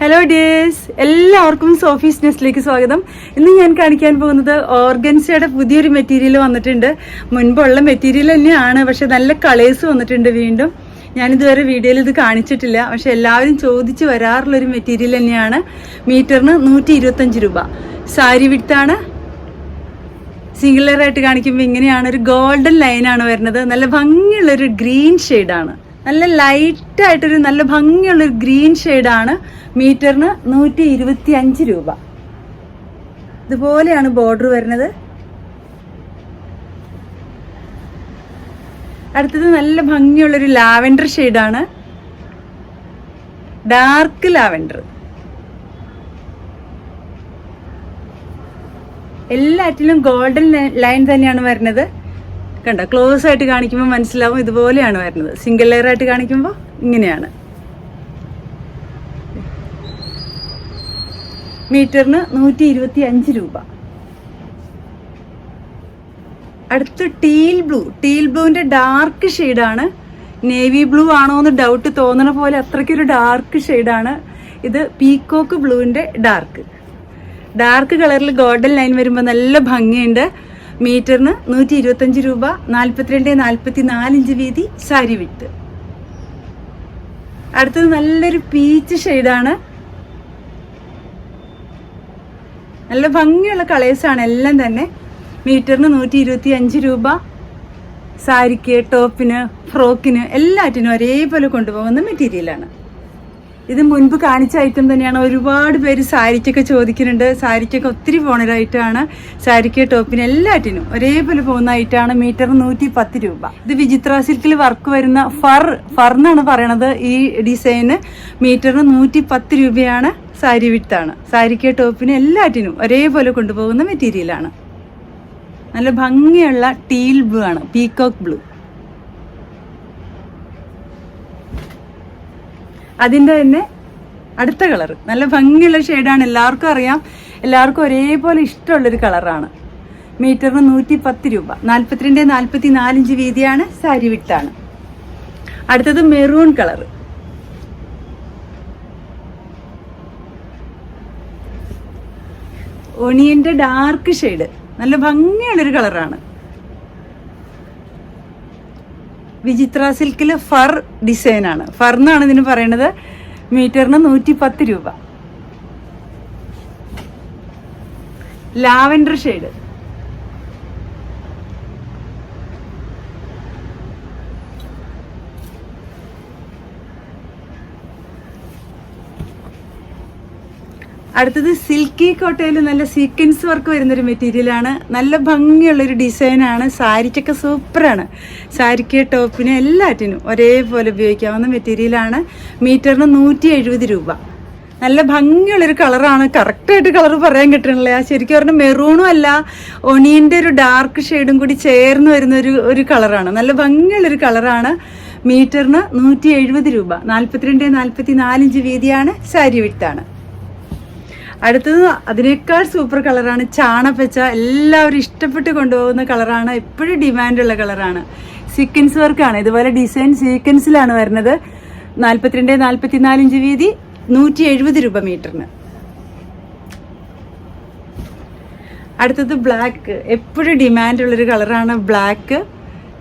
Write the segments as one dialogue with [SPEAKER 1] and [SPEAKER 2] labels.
[SPEAKER 1] Hello dears എല്ലാവർക്കും Sophie's നെസ്റ്റിലേക്ക് സ്വാഗതം. ഇന്ന് ഞാൻ കാണിക്കാൻ പോകുന്നത് ഓർഗൻസയുടെ പുതിയൊരു മെറ്റീരിയൽ വന്നിട്ടുണ്ട്. മുൻപുള്ള മെറ്റീരിയൽ തന്നെയാണ് പക്ഷെ നല്ല കളേഴ്സ് വന്നിട്ടുണ്ട് വീണ്ടും. ഞാൻ ഇതുവരെ വീഡിയോയിൽ ഇത് കാണിച്ചിട്ടില്ല പക്ഷെ എല്ലാവരും ചോദിച്ച് വരാറുള്ള ഒരു മെറ്റീരിയൽ തന്നെയാണ്. മീറ്ററിന് നൂറ്റി ഇരുപത്തഞ്ച് രൂപ. സാരി വിട്ടാണ്. സിംഗിളറായിട്ട് കാണിക്കുമ്പോൾ ഇങ്ങനെയാണ് ഒരു ഗോൾഡൻ ലൈനാണ് വരുന്നത്. നല്ല ഭംഗിയുള്ളൊരു ഗ്രീൻ ഷെയ്ഡാണ് നല്ല ലൈറ്റ് ആയിട്ടൊരു നല്ല ഭംഗിയുള്ള ഒരു ഗ്രീൻ ഷെയ്ഡാണ് മീറ്ററിന് നൂറ്റി ഇരുപത്തി അഞ്ച് രൂപ. ഇതുപോലെയാണ് ബോർഡർ വരുന്നത്. അടുത്തത് നല്ല ഭംഗിയുള്ളൊരു ലാവൻഡർ ഷെയ്ഡാണ് ഡാർക്ക് ലാവൻഡർ. എല്ലാറ്റിലും ഗോൾഡൻ ലൈൻ തന്നെയാണ് വരുന്നത്. കണ്ടോ. ക്ലോസ് ആയിട്ട് കാണിക്കുമ്പോൾ മനസ്സിലാവും ഇതുപോലെയാണ് വരുന്നത്. സിംഗിൾ ലെയർ ആയിട്ട് കാണിക്കുമ്പോൾ ഇങ്ങനെയാണ്. മീറ്ററിന് നൂറ്റി ഇരുപത്തി അഞ്ച് രൂപ അടുത്ത് ടീൽ ബ്ലൂ ടീൽ ബ്ലൂവിന്റെ ഡാർക്ക് ഷെയ്ഡാണ് നേവി ബ്ലൂ ആണോ എന്ന് ഡൗട്ട് തോന്നണ പോലെ അത്രയ്ക്കൊരു ഡാർക്ക് ഷെയ്ഡാണ് ഇത് പീക്കോക്ക് ബ്ലൂവിന്റെ ഡാർക്ക് ഡാർക്ക് കളറിൽ ഗോൾഡൻ ലൈൻ വരുമ്പോൾ നല്ല ഭംഗിയുണ്ട്. മീറ്ററിന് നൂറ്റി ഇരുപത്തഞ്ച് രൂപ നാൽപ്പത്തിരണ്ട് നാൽപ്പത്തി നാലിഞ്ച് വീതി സാരി വിട്ട്. അടുത്തത് നല്ലൊരു പീച്ച് ഷെയ്ഡാണ്. നല്ല ഭംഗിയുള്ള കളേഴ്സാണ് എല്ലാം തന്നെ. മീറ്ററിന് നൂറ്റി ഇരുപത്തി അഞ്ച് രൂപ. സാരിക്ക് ടോപ്പിന് ഫ്രോക്കിന് എല്ലാറ്റിനും ഒരേപോലെ കൊണ്ടുപോകുന്ന മെറ്റീരിയലാണ് ഇത് മുൻപ് കാണിച്ച ഐറ്റം തന്നെയാണ്. ഒരുപാട് പേര് സാരിക്കൊക്കെ ചോദിക്കുന്നുണ്ട്. സാരിക്കൊക്കെ ഒത്തിരി പോണൊരൈറ്റമാണ് സാരിക്ക് ടോപ്പിന് എല്ലാറ്റിനും ഒരേപോലെ പോകുന്ന ഐറ്റമാണ് മീറ്റർ നൂറ്റി പത്ത് രൂപ. ഇത് വിചിത്ര സിൽക്കിൽ വർക്ക് വരുന്ന ഫർ ഫർ എന്നാണ് പറയണത്. ഈ ഡിസൈന് മീറ്ററിന് നൂറ്റി പത്ത് രൂപയാണ് സാരി വിട്ടാണ് സാരിക്ക് ടോപ്പിന് എല്ലാറ്റിനും ഒരേപോലെ കൊണ്ടുപോകുന്ന മെറ്റീരിയലാണ് നല്ല ഭംഗിയുള്ള ടീൽ ബ്ലൂ ആണ്. പീകോക്ക് ബ്ലൂ അതിന്റെ തന്നെ അടുത്ത കളർ നല്ല ഭംഗിയുള്ള ഷെയ്ഡാണ്. എല്ലാവർക്കും അറിയാം. എല്ലാവർക്കും ഒരേപോലെ ഇഷ്ടമുള്ളൊരു കളറാണ്. മീറ്ററിന് നൂറ്റി പത്ത് രൂപ. നാൽപ്പത്തിരണ്ട് നാൽപ്പത്തി നാലിഞ്ച് വീതിയാണ്. സാരി വിട്ടാണ്. അടുത്തത് മെറൂൺ കളർ ഒണിയന്റെ ഡാർക്ക് ഷെയ്ഡ്. നല്ല ഭംഗിയുള്ളൊരു കളറാണ്. വിചിത്ര സിൽക്കിൽ ഫർ ഡിസൈനാണ്. ഫർ എന്നാണ് ഇതിന് പറയണത് മീറ്ററിന് നൂറ്റി പത്ത് രൂപ. Lavender shade. അടുത്തത് സിൽക്കി കോട്ടയിൽ നല്ല സീക്വൻസ് വർക്ക് വരുന്നൊരു മെറ്റീരിയലാണ് നല്ല ഭംഗിയുള്ളൊരു ഡിസൈനാണ് സാരിക്കൊക്കെ സൂപ്പറാണ് സാരിക്ക് ടോപ്പിന് എല്ലാറ്റിനും ഒരേപോലെ ഉപയോഗിക്കാവുന്ന മെറ്റീരിയലാണ് മീറ്ററിന് നൂറ്റി എഴുപത് രൂപ. നല്ല ഭംഗിയുള്ളൊരു കളറാണ് കറക്റ്റായിട്ട് കളർ പറയാൻ കിട്ടണില്ല ശരിക്കും പറഞ്ഞാൽ മെറൂണും അല്ല ഒണിയന്റെ ഒരു ഡാർക്ക് ഷെയ്ഡും കൂടി ചേർന്ന് വരുന്ന ഒരു ഒരു കളറാണ് നല്ല ഭംഗിയുള്ളൊരു കളറാണ് മീറ്ററിന് നൂറ്റി എഴുപത് രൂപ. നാൽപ്പത്തിരണ്ട് നാൽപ്പത്തി നാലിഞ്ച് വീതിയാണ് സാരി വിട്ടാണ് അടുത്തത് അതിനേക്കാൾ സൂപ്പർ കളറാണ് ചാണപ്പച്ച. എല്ലാവരും ഇഷ്ടപ്പെട്ട് കൊണ്ടുപോകുന്ന കളറാണ് എപ്പോഴും ഡിമാൻഡുള്ള കളറാണ് സീക്വൻസ് വർക്കാണ് ഇതുപോലെ ഡിസൈൻ സീക്വൻസിലാണ് വരുന്നത്. നാൽപ്പത്തിരണ്ട് നാൽപ്പത്തി ഇഞ്ച് വീതി നൂറ്റി എഴുപത് രൂപ മീറ്ററിന് അടുത്തത് ബ്ലാക്ക് എപ്പോഴും ഡിമാൻഡുള്ളൊരു കളറാണ് ബ്ലാക്ക്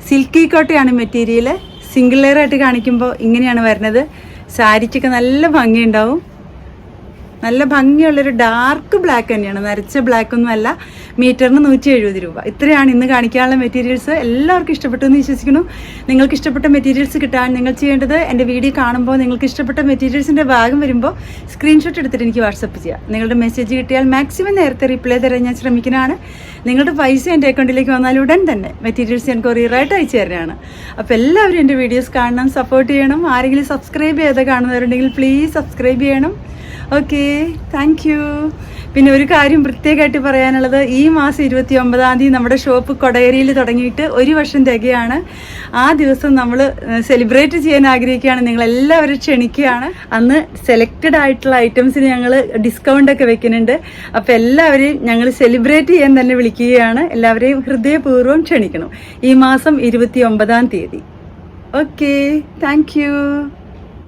[SPEAKER 1] സിൽക്കി കോട്ടയാണ് മെറ്റീരിയൽ സിംഗിൾ ലെയർ ആയിട്ട് കാണിക്കുമ്പോൾ ഇങ്ങനെയാണ് വരുന്നത്. സാരിക്കൊക്കെ നല്ല ഭംഗിയുണ്ടാവും. നല്ല ഭംഗിയുള്ളൊരു ഡാർക്ക് ബ്ലാക്ക് തന്നെയാണ്. നരച്ച ബ്ലാക്ക് ഒന്നും അല്ല മീറ്ററിന് നൂറ്റി എഴുപത് രൂപ. ഇത്രയാണ് ഇന്ന് കാണിക്കാനുള്ള മെറ്റീരിയൽസ് എല്ലാവർക്കും ഇഷ്ടപ്പെട്ടു എന്ന് വിശ്വസിക്കുന്നു. നിങ്ങൾക്ക് ഇഷ്ടപ്പെട്ട മെറ്റീരിയൽസ് കിട്ടാൻ നിങ്ങൾ ചെയ്യേണ്ടത് എന്റെ വീഡിയോ കാണുമ്പോൾ നിങ്ങൾക്ക് ഇഷ്ടപ്പെട്ട മെറ്റീരിയൽസിന്റെ ഭാഗം വരുമ്പോൾ സ്ക്രീൻഷോട്ട് എടുത്തിട്ട് എനിക്ക് വാട്സപ്പ് ചെയ്യാം. നിങ്ങളുടെ മെസ്സേജ് കിട്ടിയാൽ മാക്സിമം നേരത്തെ റിപ്ലൈ തരാൻ ഞാൻ ശ്രമിക്കുന്നതാണ്. നിങ്ങളുടെ പൈസ എന്റെ അക്കൗണ്ടിലേക്ക് വന്നാൽ ഉടൻ തന്നെ മെറ്റീരിയൽസ് ഞാൻ കൊറിയറായിട്ട് അയച്ചു തരാനാണ് അപ്പോൾ എല്ലാവരും എന്റെ വീഡിയോസ് കാണണം സപ്പോർട്ട് ചെയ്യണം. ആരെങ്കിലും സബ്സ്ക്രൈബ് ചെയ്ത് കാണുന്നവരുണ്ടെങ്കിൽ പ്ലീസ് സബ്സ്ക്രൈബ് ചെയ്യണം. ഓക്കെ താങ്ക് യു പിന്നെ ഒരു കാര്യം പ്രത്യേകമായിട്ട് പറയാനുള്ളത് ഈ മാസം ഇരുപത്തി ഒമ്പതാം തീയതി നമ്മുടെ ഷോപ്പ് കൊടയേരിയിൽ തുടങ്ങിയിട്ട് ഒരു വർഷം തികയാണ്. ആ ദിവസം നമ്മൾ സെലിബ്രേറ്റ് ചെയ്യാൻ ആഗ്രഹിക്കുകയാണ്. നിങ്ങളെല്ലാവരും ക്ഷണിക്കുകയാണ്. അന്ന് സെലക്റ്റഡ് ആയിട്ടുള്ള ഐറ്റംസിന് ഞങ്ങൾ ഡിസ്കൗണ്ട് ഒക്കെ വെക്കുന്നുണ്ട്. അപ്പോൾ എല്ലാവരെയും ഞങ്ങൾ സെലിബ്രേറ്റ് ചെയ്യാൻ തന്നെ വിളിക്കുകയാണ്. എല്ലാവരെയും ഹൃദയപൂർവം ക്ഷണിക്കണം. ഈ മാസം ഇരുപത്തി ഒമ്പതാം തീയതി ഓക്കെ താങ്ക്